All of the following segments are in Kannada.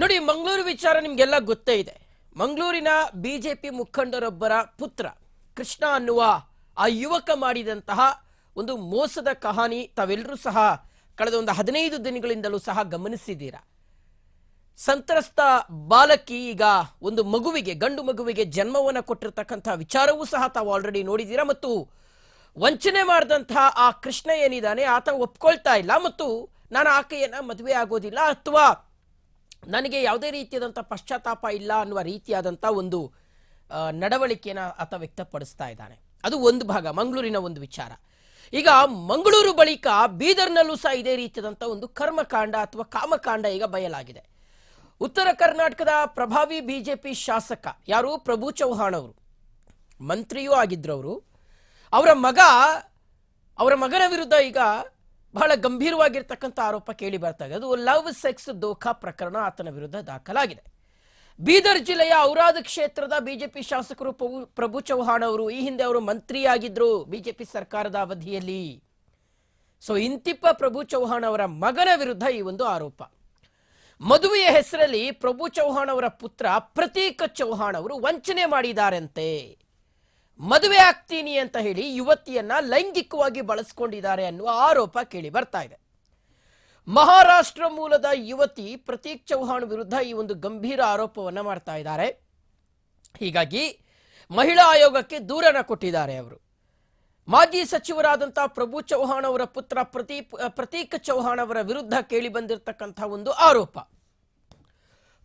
ನೋಡಿ, ಮಂಗಳೂರು ವಿಚಾರ ನಿಮ್ಗೆಲ್ಲ ಗೊತ್ತೇ ಇದೆ. ಮಂಗಳೂರಿನ ಬಿಜೆಪಿ ಮುಖಂಡರೊಬ್ಬರ ಪುತ್ರ ಕೃಷ್ಣ ಅನ್ನುವ ಆ ಯುವಕ ಮಾಡಿದಂತಹ ಒಂದು ಮೋಸದ ಕಹಾನಿ ತಾವೆಲ್ಲರೂ ಸಹ ಕಳೆದ ಒಂದು ಹದಿನೈದು ದಿನಗಳಿಂದಲೂ ಸಹ ಗಮನಿಸಿದ್ದೀರಾ? ಸಂತ್ರಸ್ತ ಬಾಲಕಿ ಈಗ ಒಂದು ಮಗುವಿಗೆ, ಗಂಡು ಮಗುವಿಗೆ ಜನ್ಮವನ್ನು ಕೊಟ್ಟಿರ್ತಕ್ಕಂತಹ ವಿಚಾರವೂ ಸಹ ತಾವು ಆಲ್ರೆಡಿ ನೋಡಿದ್ದೀರಾ ಮತ್ತು ವಂಚನೆ ಮಾಡಿದಂತಹ ಆ ಕೃಷ್ಣ ಏನಿದ್ದಾನೆ, ಆತ ಒಪ್ಕೊಳ್ತಾ ಇಲ್ಲ ಮತ್ತು ನಾನು ಆಕೆಯನ್ನ ಮದುವೆ ಆಗೋದಿಲ್ಲ ಅಥವಾ ನನಗೆ ಯಾವುದೇ ರೀತಿಯಾದಂಥ ಪಶ್ಚಾತ್ತಾಪ ಇಲ್ಲ ಅನ್ನುವ ರೀತಿಯಾದಂಥ ಒಂದು ನಡವಳಿಕೆಯನ್ನು ಆತ ವ್ಯಕ್ತಪಡಿಸ್ತಾ ಇದ್ದಾನೆ. ಅದು ಒಂದು ಭಾಗ, ಮಂಗಳೂರಿನ ಒಂದು ವಿಚಾರ. ಈಗ ಮಂಗಳೂರು ಬಳಿಕ ಬೀದರ್ನಲ್ಲೂ ಸಹ ಇದೇ ರೀತಿಯಾದಂಥ ಒಂದು ಕರ್ಮಕಾಂಡ ಅಥವಾ ಕಾಮಕಾಂಡ ಈಗ ಬಯಲಾಗಿದೆ. ಉತ್ತರ ಕರ್ನಾಟಕದ ಪ್ರಭಾವಿ ಬಿಜೆಪಿ ಶಾಸಕ ಯಾರು? ಪ್ರಭು ಚೌಹಾಣ್ ಅವರು. ಮಂತ್ರಿಯೂ ಆಗಿದ್ರವರು. ಅವರ ಮಗ, ಅವರ ಮಗನ ವಿರುದ್ಧ ಈಗ ಬಹಳ ಗಂಭೀರವಾಗಿರ್ತಕ್ಕಂಥ ಆರೋಪ ಕೇಳಿ ಬರ್ತಾ ಇದೆ. ಅದು ಲವ್, ಸೆಕ್ಸ್ ದೋಖಾ ಪ್ರಕರಣ ಆತನ ವಿರುದ್ಧ ದಾಖಲಾಗಿದೆ. ಬೀದರ್ ಜಿಲ್ಲೆಯ ಔರಾದ್ ಕ್ಷೇತ್ರದ ಬಿಜೆಪಿ ಶಾಸಕರು ಪ್ರಭು ಚೌಹಾಣ್ ಅವರು ಈ ಹಿಂದೆ ಅವರು ಮಂತ್ರಿಯಾಗಿದ್ರು ಬಿಜೆಪಿ ಸರ್ಕಾರದ ಅವಧಿಯಲ್ಲಿ. ಸೊ ಇಂತಿಪ್ಪ ಪ್ರಭು ಚೌಹಾಣ್ ಅವರ ಮಗನ ವಿರುದ್ಧ ಈ ಒಂದು ಆರೋಪ. ಮದುವೆಯ ಹೆಸರಲ್ಲಿ ಪ್ರಭು ಚೌಹಾಣ್ ಅವರ ಪುತ್ರ ಪ್ರತೀಕ ಚೌಹಾಣ್ ಅವರು ವಂಚನೆ ಮಾಡಿದಾರಂತೆ. ಮದುವೆ ಆಗ್ತೀನಿ ಅಂತ ಹೇಳಿ ಯುವತಿಯನ್ನ ಲೈಂಗಿಕವಾಗಿ ಬಳಸ್ಕೊಂಡಿದ್ದಾರೆ ಅನ್ನುವ ಆರೋಪ ಕೇಳಿ ಬರ್ತಾ ಇದೆ. ಮಹಾರಾಷ್ಟ್ರ ಮೂಲದ ಯುವತಿ ಪ್ರತೀಕ್ ಚೌಹಾಣ್ ವಿರುದ್ಧ ಈ ಒಂದು ಗಂಭೀರ ಆರೋಪವನ್ನ ಮಾಡ್ತಾ ಇದ್ದಾರೆ. ಹೀಗಾಗಿ ಮಹಿಳಾ ಆಯೋಗಕ್ಕೆ ದೂರನ ಕೊಟ್ಟಿದ್ದಾರೆ ಅವರು. ಮಾಜಿ ಸಚಿವರಾದಂತಹ ಪ್ರಭು ಚೌಹಾಣ್ ಅವರ ಪುತ್ರ ಪ್ರತೀಪ್, ಪ್ರತೀಕ್ ಚೌಹಾಣ್ ಅವರ ವಿರುದ್ಧ ಕೇಳಿ ಬಂದಿರತಕ್ಕಂತಹ ಒಂದು ಆರೋಪ.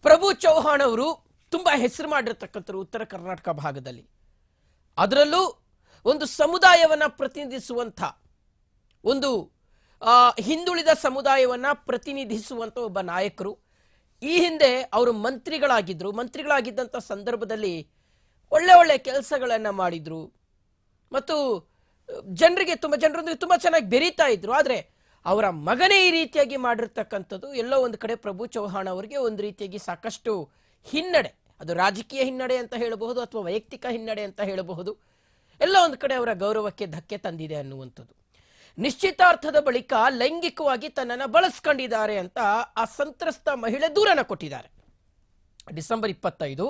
ಪ್ರಭು ಚೌಹಾಣ್ ಅವರು ತುಂಬಾ ಹೆಸರು ಮಾಡಿರತಕ್ಕಂಥ ಉತ್ತರ ಕರ್ನಾಟಕ ಭಾಗದಲ್ಲಿ. ಅದರಲ್ಲೂ ಒಂದು ಸಮುದಾಯವನ್ನು ಪ್ರತಿನಿಧಿಸುವಂಥ, ಒಂದು ಹಿಂದುಳಿದ ಸಮುದಾಯವನ್ನು ಪ್ರತಿನಿಧಿಸುವಂಥ ಒಬ್ಬ ನಾಯಕರು. ಈ ಹಿಂದೆ ಅವರು ಮಂತ್ರಿಗಳಾಗಿದ್ದರು ಮಂತ್ರಿಗಳಾಗಿದ್ದಂಥ ಸಂದರ್ಭದಲ್ಲಿ ಒಳ್ಳೆ ಒಳ್ಳೆ ಕೆಲಸಗಳನ್ನು ಮಾಡಿದರು. ಮತ್ತು ಜನರಿಗೆ ತುಂಬ, ಜನರೊಂದಿಗೆ ತುಂಬ ಚೆನ್ನಾಗಿ ಬೆರೀತಾ ಇದ್ರು. ಆದರೆ ಅವರ ಮಗನೇ ಈ ರೀತಿಯಾಗಿ ಮಾಡಿರ್ತಕ್ಕಂಥದ್ದು ಎಲ್ಲೋ ಒಂದು ಕಡೆ ಪ್ರಭು ಚೌಹಾಣ್ ಅವರಿಗೆ ಒಂದು ರೀತಿಯಾಗಿ ಸಾಕಷ್ಟು ಹಿನ್ನಡೆ. ಅದು ರಾಜಕೀಯ ಹಿನ್ನಡೆ ಅಂತ ಹೇಳಬಹುದು ಅಥವಾ ವೈಯಕ್ತಿಕ ಹಿನ್ನಡೆ ಅಂತ ಹೇಳಬಹುದು. ಎಲ್ಲ ಒಂದು ಕಡೆ ಅವರ ಗೌರವಕ್ಕೆ ಧಕ್ಕೆ ತಂದಿದೆ ಅನ್ನುವಂಥದ್ದು. ನಿಶ್ಚಿತಾರ್ಥದ ಬಳಿಕ ಲೈಂಗಿಕವಾಗಿ ತನ್ನನ್ನು ಬಳಸ್ಕೊಂಡಿದ್ದಾರೆ ಅಂತ ಆ ಸಂತ್ರಸ್ತ ಮಹಿಳೆ ದೂರನ ಕೊಟ್ಟಿದ್ದಾರೆ. ಡಿಸೆಂಬರ್ ಇಪ್ಪತ್ತೈದು,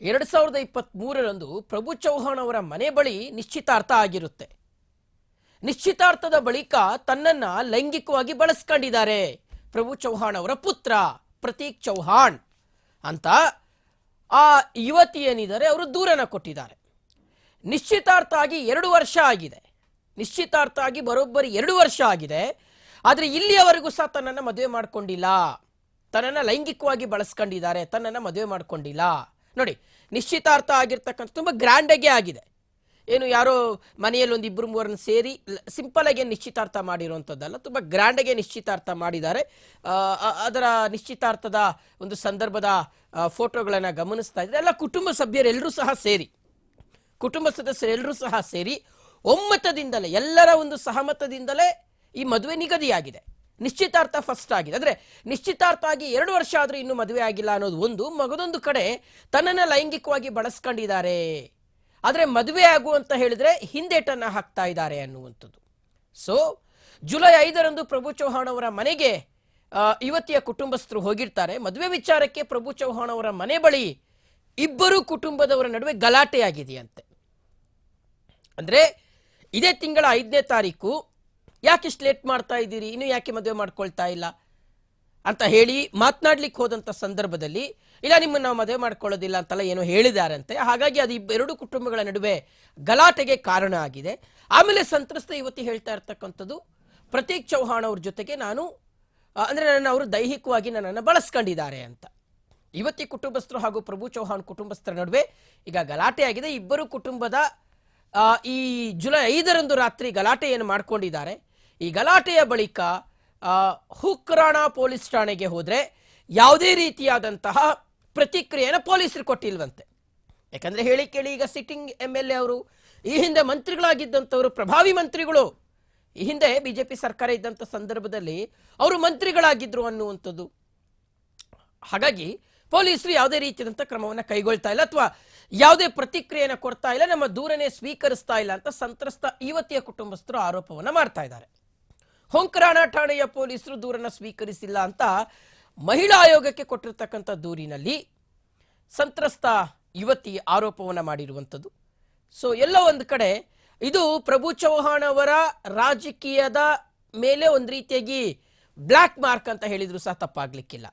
ಎರಡು ಸಾವಿರದ ಇಪ್ಪತ್ತ್ ಮೂರರಂದು ಪ್ರಭು ಚೌಹಾಣ್ ಅವರ ಮನೆ ಬಳಿ ನಿಶ್ಚಿತಾರ್ಥ ಆಗಿರುತ್ತೆ. ನಿಶ್ಚಿತಾರ್ಥದ ಬಳಿಕ ತನ್ನನ್ನ ಲೈಂಗಿಕವಾಗಿ ಬಳಸ್ಕೊಂಡಿದ್ದಾರೆ ಪ್ರಭು ಚೌಹಾಣ್ ಅವರ ಪುತ್ರ ಪ್ರತೀಕ್ ಚೌಹಾಣ್ ಅಂತ ಆ ಯುವತಿ ಏನಿದ್ದಾರೆ, ಅವರು ದೂರನ ಕೊಟ್ಟಿದ್ದಾರೆ. ನಿಶ್ಚಿತಾರ್ಥ ಆಗಿ ಎರಡು ವರ್ಷ ಆಗಿದೆ. ನಿಶ್ಚಿತಾರ್ಥ ಆಗಿ ಬರೋಬ್ಬರಿ ಎರಡು ವರ್ಷ ಆಗಿದೆ. ಆದರೆ ಇಲ್ಲಿಯವರೆಗೂ ಸಹ ತನ್ನನ್ನು ಮದುವೆ ಮಾಡ್ಕೊಂಡಿಲ್ಲ. ತನ್ನನ್ನು ಲೈಂಗಿಕವಾಗಿ ಬಳಸ್ಕೊಂಡಿದ್ದಾರೆ, ತನ್ನನ್ನು ಮದುವೆ ಮಾಡ್ಕೊಂಡಿಲ್ಲ. ನೋಡಿ, ನಿಶ್ಚಿತಾರ್ಥ ಆಗಿರ್ತಕ್ಕಂಥ, ತುಂಬ ಗ್ರ್ಯಾಂಡಾಗೆ ಆಗಿದೆ. ಏನು ಯಾರೋ ಮನೆಯಲ್ಲಿ ಒಂದು ಇಬ್ಬರು ಮೂವರನ್ನು ಸೇರಿ ಸಿಂಪಲ್ ಆಗಿ ನಿಶ್ಚಿತಾರ್ಥ ಮಾಡಿರುವಂಥದ್ದಲ್ಲ, ತುಂಬ ಗ್ರ್ಯಾಂಡಾಗೆ ನಿಶ್ಚಿತಾರ್ಥ ಮಾಡಿದ್ದಾರೆ. ಅದರ ನಿಶ್ಚಿತಾರ್ಥದ ಒಂದು ಸಂದರ್ಭದ ಫೋಟೋಗಳನ್ನು ಗಮನಿಸ್ತಾ ಇದ್ದಾರೆ ಎಲ್ಲ ಕುಟುಂಬ ಸಭ್ಯರೆಲ್ಲರೂ ಸಹ ಸೇರಿ, ಕುಟುಂಬ ಸದಸ್ಯರೆಲ್ಲರೂ ಸಹ ಸೇರಿ ಒಮ್ಮತದಿಂದಲೇ, ಎಲ್ಲರ ಒಂದು ಸಹಮತದಿಂದಲೇ ಈ ಮದುವೆ ನಿಗದಿಯಾಗಿದೆ. ನಿಶ್ಚಿತಾರ್ಥ ಫಸ್ಟ್ ಆಗಿದೆ. ಅಂದ್ರೆ ನಿಶ್ಚಿತಾರ್ಥ ಆಗಿ ಎರಡು ವರ್ಷ ಆದರೂ ಇನ್ನೂ ಮದುವೆ ಆಗಿಲ್ಲ ಅನ್ನೋದು ಒಂದು, ಮಗದೊಂದು ಕಡೆ ತನ್ನನ್ನ ಲೈಂಗಿಕವಾಗಿ ಬಳಸ್ಕೊಂಡಿದ್ದಾರೆ. ಆದ್ರೆ ಮದುವೆ ಆಗು ಅಂತ ಹೇಳಿದ್ರೆ ಹಿಂದೇಟನ್ನು ಹಾಕ್ತಾ ಇದ್ದಾರೆ ಅನ್ನುವಂಥದ್ದು. ಸೊ ಜುಲೈ ಐದರಂದು ಪ್ರಭು ಚೌಹಾಣ್ ಅವರ ಮನೆಗೆ ಯುವತಿಯ ಕುಟುಂಬಸ್ಥರು ಹೋಗಿರ್ತಾರೆ. ಮದುವೆ ವಿಚಾರಕ್ಕೆ ಪ್ರಭು ಚೌಹಾಣ್ ಅವರ ಮನೆ ಬಳಿ ಇಬ್ಬರು ಕುಟುಂಬದವರ ನಡುವೆ ಗಲಾಟೆ ಅಂದರೆ ಅಂದ್ರೆ ಇದೇ ತಿಂಗಳ ಐದನೇ ತಾರೀಕು ಯಾಕೆ ಇಷ್ಟು ಲೇಟ್ ಮಾಡ್ತಾ ಇದ್ದೀರಿ? ಇನ್ನು ಯಾಕೆ ಮದುವೆ ಮಾಡ್ಕೊಳ್ತಾ ಇಲ್ಲ? ಅಂತ ಹೇಳಿ ಮಾತನಾಡ್ಲಿಕ್ಕೆ ಹೋದಂಥ ಸಂದರ್ಭದಲ್ಲಿ, ಇಲ್ಲ ನಿಮ್ಮನ್ನು ನಾವು ಮದುವೆ ಮಾಡ್ಕೊಳ್ಳೋದಿಲ್ಲ ಅಂತೆಲ್ಲ ಏನೋ ಹೇಳಿದಾರಂತೆ. ಹಾಗಾಗಿ ಅದು ಎರಡು ಕುಟುಂಬಗಳ ನಡುವೆ ಗಲಾಟೆಗೆ ಕಾರಣ ಆಗಿದೆ. ಆಮೇಲೆ ಸಂತ್ರಸ್ತ ಯುವತಿ ಹೇಳ್ತಾ ಇರ್ತಕ್ಕಂಥದ್ದು, ಪ್ರತೀಕ್ ಚೌಹಾಣ್ ಅವ್ರ ಜೊತೆಗೆ ನಾನು ಅಂದರೆ ನನ್ನ ಅವರು ದೈಹಿಕವಾಗಿ ನನ್ನನ್ನು ಬಳಸ್ಕೊಂಡಿದ್ದಾರೆ ಅಂತ. ಯುವತಿ ಕುಟುಂಬಸ್ಥರು ಹಾಗೂ ಪ್ರಭು ಚೌಹಾಣ್ ಕುಟುಂಬಸ್ಥರ ನಡುವೆ ಈಗ ಗಲಾಟೆ ಆಗಿದೆ. ಇಬ್ಬರು ಕುಟುಂಬದ ಈ ಜುಲೈ ಐದರಂದು ರಾತ್ರಿ ಗಲಾಟೆಯನ್ನು ಮಾಡ್ಕೊಂಡಿದ್ದಾರೆ. ಈ ಗಲಾಟೆಯ ಬಳಿಕ ಹುಕ್ರಾಣ ಪೊಲೀಸ್ ಠಾಣೆಗೆ ಹೋದರೆ ಯಾವುದೇ ರೀತಿಯಾದಂತಹ ಪ್ರತಿಕ್ರಿಯೆಯನ್ನು ಪೊಲೀಸರು ಕೊಟ್ಟಿಲ್ವಂತೆ. ಯಾಕಂದರೆ ಹೇಳಿ ಕೇಳಿ, ಈಗ ಸಿಟ್ಟಿಂಗ್ ಎಂ ಎಲ್ ಎ ಅವರು, ಈ ಹಿಂದೆ ಮಂತ್ರಿಗಳಾಗಿದ್ದಂಥವರು ಪ್ರಭಾವಿ ಮಂತ್ರಿಗಳು, ಈ ಹಿಂದೆ ಬಿ ಜೆ ಪಿ ಸರ್ಕಾರ ಇದ್ದಂಥ ಸಂದರ್ಭದಲ್ಲಿ ಅವರು ಮಂತ್ರಿಗಳಾಗಿದ್ದರು ಅನ್ನುವಂಥದ್ದು. ಹಾಗಾಗಿ ಪೊಲೀಸರು ಯಾವುದೇ ರೀತಿಯಾದಂಥ ಕ್ರಮವನ್ನು ಕೈಗೊಳ್ತಾ ಇಲ್ಲ ಅಥವಾ ಯಾವುದೇ ಪ್ರತಿಕ್ರಿಯೆಯನ್ನು ಕೊಡ್ತಾ ಇಲ್ಲ, ನಮ್ಮ ದೂರನೇ ಸ್ವೀಕರಿಸ್ತಾ ಇಲ್ಲ ಅಂತ ಸಂತ್ರಸ್ತ ಯುವತಿಯ ಕುಟುಂಬಸ್ಥರು ಆರೋಪವನ್ನು ಮಾಡ್ತಾ ಇದ್ದಾರೆ. ಹೊಂಕರಾಣ ಠಾಣೆಯ ಪೊಲೀಸರು ದೂರನ್ನು ಸ್ವೀಕರಿಸಿಲ್ಲ ಅಂತ ಮಹಿಳಾ ಆಯೋಗಕ್ಕೆ ಕೊಟ್ಟಿರ್ತಕ್ಕಂಥ ದೂರಿನಲ್ಲಿ ಸಂತ್ರಸ್ತ ಯುವತಿ ಆರೋಪವನ್ನು ಮಾಡಿರುವಂಥದ್ದು. ಸೊ ಎಲ್ಲ ಒಂದು ಕಡೆ ಇದು ಪ್ರಭು ಚೌಹಾಣ್ ಅವರ ರಾಜಕೀಯದ ಮೇಲೆ ಒಂದು ರೀತಿಯಾಗಿ ಬ್ಲ್ಯಾಕ್ ಮಾರ್ಕ್ ಅಂತ ಹೇಳಿದ್ರು ಸಹ ತಪ್ಪಾಗ್ಲಿಕ್ಕಿಲ್ಲ.